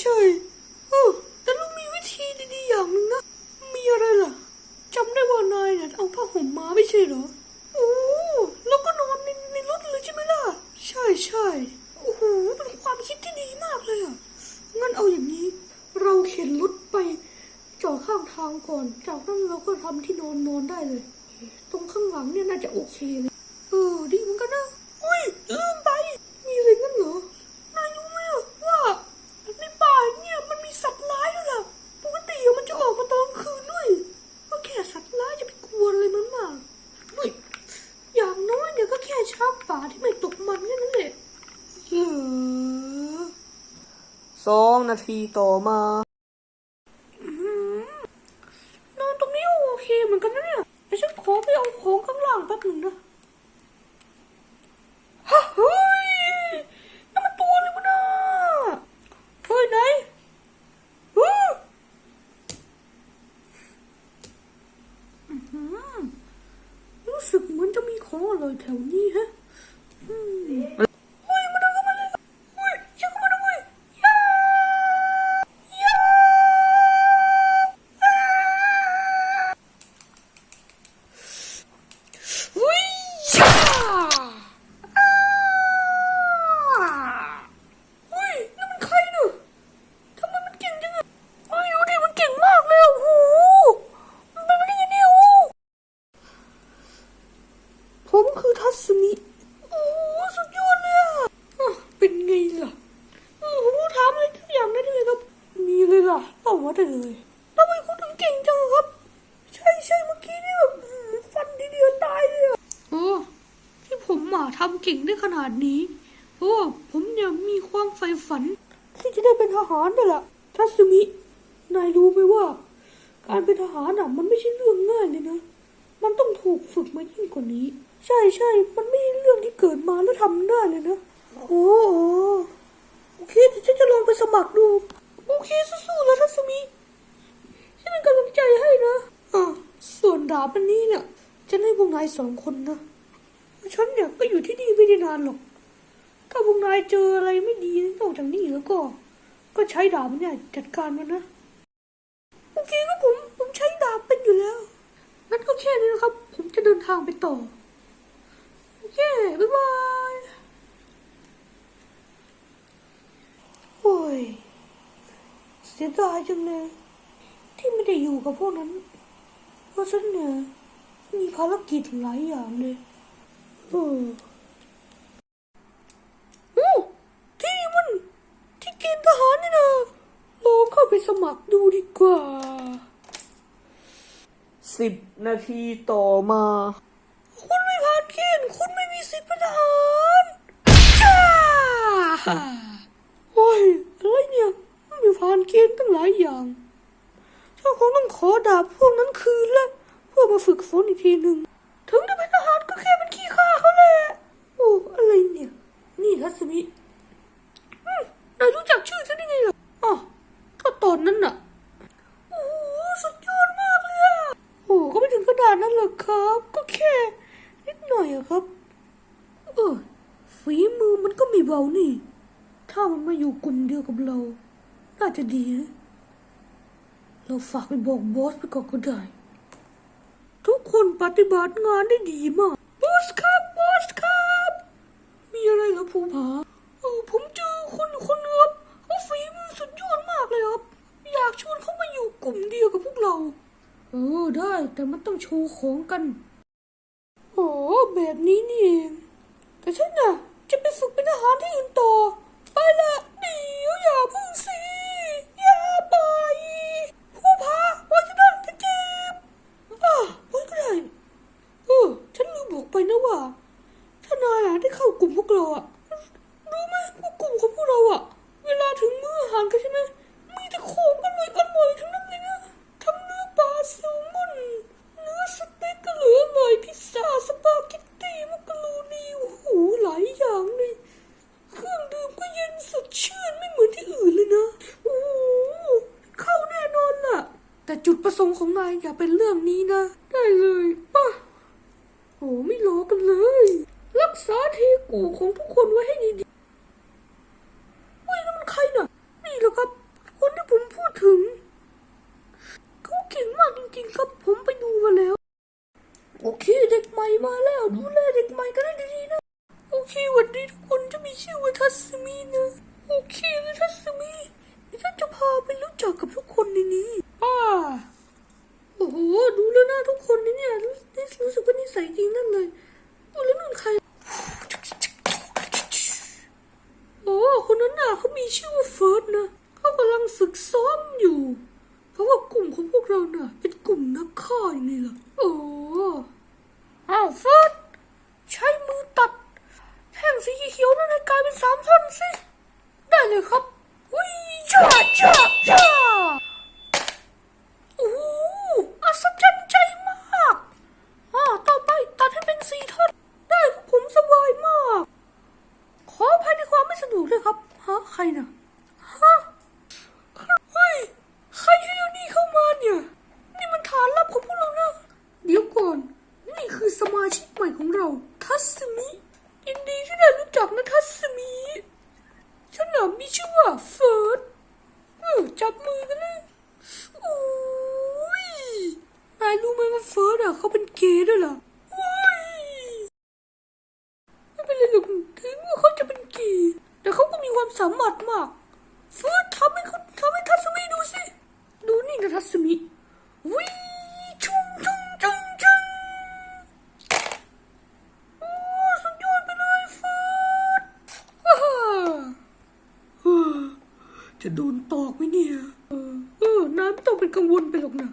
เฉยเออแต่เรามีวิธีดีๆอย่างหนึ่งนะ มีอะไรล่ะจำได้ว่านายเนี่ยเอาผ้าห่มมาไม่ใช่เหรอ โอ้แล้วก็นอนในในรถเลยใช่ไหมล่ะ ใช่ใช่โอ้โหเป็นความคิดที่ดีมากเลยอะ งั้นเอาอย่างนี้ เราเข็นรถไปจอดข้างทางก่อน จากนั้นเราก็ทำที่นอนนอนได้เลย ตรงข้างหลังเนี่ยน่าจะโอเคเลย องนาทีต่อมานอนตรงนี้โอเคเหมือนกันนะเนี่ยเดี๋ยวฉันขอไปเอาของข้างล่างแป๊บหนึ่งนะฮะเฮ้ยนั่นมันตัวอะไรวะน่ะเฮ้ยไหนฮึรู้สึกเหมือนจะมีของอร่อยแถวนี้ฮะอืมเฮ้ยมาดูกันมาเลยเฮ้ยอย่าเข้ามาด้วยอย่าอย่า วิชาอ้าเฮ้ยนั่นมันใครเนอะทำไมมันเก่งจังอะเฮ้ยดูดิมันเก่งมากเลยอะโอ้โหมันเป็นไปได้ยังไงเนี่ยโอ้โห ผมคือทัศมิโอ้สุดยอดเลยอะเป็นไงล่ะเออผมถามอะไรทุกอย่างได้เลยครับ มีเลยล่ะเล่ามาได้เลยทำไมคุณถึงเก่งจังครับ ใช่ใช่เมื่อกี้นี่แบบฟันทีเดียวตายเลยอะโอ้ที่ผมอะทำเก่งได้ขนาดนี้เพราะว่าผมเนี่ยมีความใฝ่ฝัน ที่จะได้เป็นทหารนี่แหละทัศมินายรู้ไหมว่า การเป็นทหารอะมันไม่ใช่เรื่องง่ายเลยนะ มันต้องถูกฝึกมายิ่งกว่านี้ ใช่ใช่มันไม่ใช่เรื่องที่เกิดมาแล้วทำได้เลยนะ โอ้โอโอเคเดี๋ยวฉันจะลองไปสมัครดู โอเคสู้ๆแล้วทัศมิฉันเป็นกำลังใจให้นะอะส่วนดาบอันนี้เนี่ยฉันให้พวกนายสองคนนะฉันเนี่ยก็อยู่ที่นี่ไม่ได้นานหรอก ถ้าพวกนายเจออะไรไม่ดีนอกจากนี้แล้วก็ ก็ใช้ดาบเนี่ยจัดการมันนะ โอเคก็ผม ผมใช้ดาบเป็นอยู่แล้วงั้นก็แค่นี้นะครับ ผมจะเดินทางไปต่อ เคบ๊ายบายโอ้ยเสียดายจังเลย ที่ไม่ได้อยู่กับพวกนั้น เพราะฉันเนี่ยมีภารกิจหลายอย่างเลยเออโอ้ที่มันที่เกณฑ์ทหารนี่นะลองเข้าไปสมัครดูดีกว่าสิบนาทีต่อมาารจ้าโอ้ยอะไรเนี่ยม่ผ่านเกณฑ์ตั้งหลายอย่างเจ้าคงต้องขอดาบพวกนั้นคืนละเพื่อมาฝึกฝนอีกทีหนึ่งถึงจะเป็นทหารก็แค่เป็นขี้ข้าเขาแหละโอ้อะไรเนี่ย นี่ทัศมิอืมนายรู้จักชื่อฉันได้ไงล่ะอ๋อก็ตอนนั้นน่ะโอ้สุดยอดมากเลยอะโอ้ก็ไม่ถึงขนาดนั้นหรอกครับ ก็แค่นิดหน่อยอะครับ ฝีมือมันก็ไม่เบานี่ ถ้ามันมาอยู่กลุ่มเดียวกับเรา น่าจะดีนะ เราฝากไปบอกบอสไปก่อนก็ได้ ทุกคนปฏิบัติงานได้ดีมาก บอสครับบอสครับ มีอะไรเหรอภูผาเออผมเจอคนคนนึงครับเขาฝีมือสุดยอดมากเลยครับ อยากชวนเขามาอยู่กลุ่มเดียวกับพวกเรา เออได้แต่มันต้องโชว์ของกัน โอ้แบบนี้นี่เองแต่ฉันน่ะ จะไปฝึกเป็นทหารที่อื่นต่อ ไปละเดี๋ยวอย่าพึ่งสิอย่าไป ผู้พาว่าะฉะนั้นจะเจ็บอะพูดก็ได้เออฉันลืมบอกไปนะว่า ถ้านายอะได้เข้ากลุ่มพวกเราอะ รู้ไหมว่ากลุ่มของพวกเราอะ เวลาถึงมื้ออาหารกันใช่ไหมมีแต่ของอร่อยอร่อยทั้งนั้นเลยนะทั้งเนื้อปลาแซลมอน เนื้อสเต็กก็เหลืออร่อยพิซซ่าสปาเกตตี้มักกะโรนีโอ้โหหลายอย่างเลย เครื่องดื่มก็เย็นสดชื่นไม่เหมือนที่อื่นเลยนะ โอ้โหเข้าแน่นอนล่ะ แต่จุดประสงค์ของนายอย่าเป็นเรื่องนี้นะ ได้เลยป่ะโอ้ไม่รอกันเลย รักษาทีกูของทุกคนไว้ให้ดีๆเฮ้ยนั่นมันใครน่ะ นี่แหละครับ คนที่ผมพูดถึง เขาเก่งมากจริงๆครับ ผมไปดูมาแล้ว โอเคเด็กใหม่มาแล้ว ดูแลเด็กใหม่ก็ได้ดีๆนะ โอเควันนี้ทุกคนจะมีชื่อว่าทัศมีนะ โอเคเลยทัศมีฉันจะพาไปรู้จักกับทุกคนในนี้ โอ่าทุกคนนี้เนี่ยรู้รู้สึกว่านิสัยจริงนั่นเลยโอ้แล้วนั่นใคร โอ้คนนั้นน่ะเขามีชื่อว่าเฟิร์สนะเขากำลังฝึกซ้อมอยู่ เพราะว่ากลุ่มของพวกเราน่ะ เป็นกลุ่มนักฆ่าอย่างนี่ล่ะโอ้อ้าวเฟิร์สใช้มือตัดแท่งสีเขียวนั่นให้กลายเป็นสามท่อนสิ ได้เลยครับวิจ้าจ้าจ้าโอ้โหอัศจรรย์ใจมากอ่าต่อไปตัดให้เป็นสี่ท่อน ได้ครับผมสบายมาก ขออภัยในความไม่สะ ด้วยครับฮะใครน่ะฮะเฮ้ยใครที่เอานี่เข้ามาเนี่ย นี่มันฐานลับของพวกเรานะเดี๋ยวก่อน นี่คือสมาชิกใหม่ของเรา ทัศมิยินดีที่ได้รู้จักนะทัศมิฉันน่ะมีชื่อว่าเฟิร์สเออจับมือกันเลยโอ้ยนายรู้ไหมว่าเฟิร์สอะเขาเป็นเกย์ด้วยเหรอโอ้ย ไม่เป็นไรหรอกถึงว่าเขาจะเป็นเกย์แต่เขาก็มีความ สามารถมากฟิร์สทำให้เขาทำให้ทัศมิดูสิ ดูนี่นะทัศมิวิชุงชุงจุงจุงโอ้สุดยอดไปเลยฟิร์สฮ่าฮ่าเฮ้อจะโดนตอกไหมเนี่ย เออนายไม่ต้องเป็นกังวลไปหรอกนะ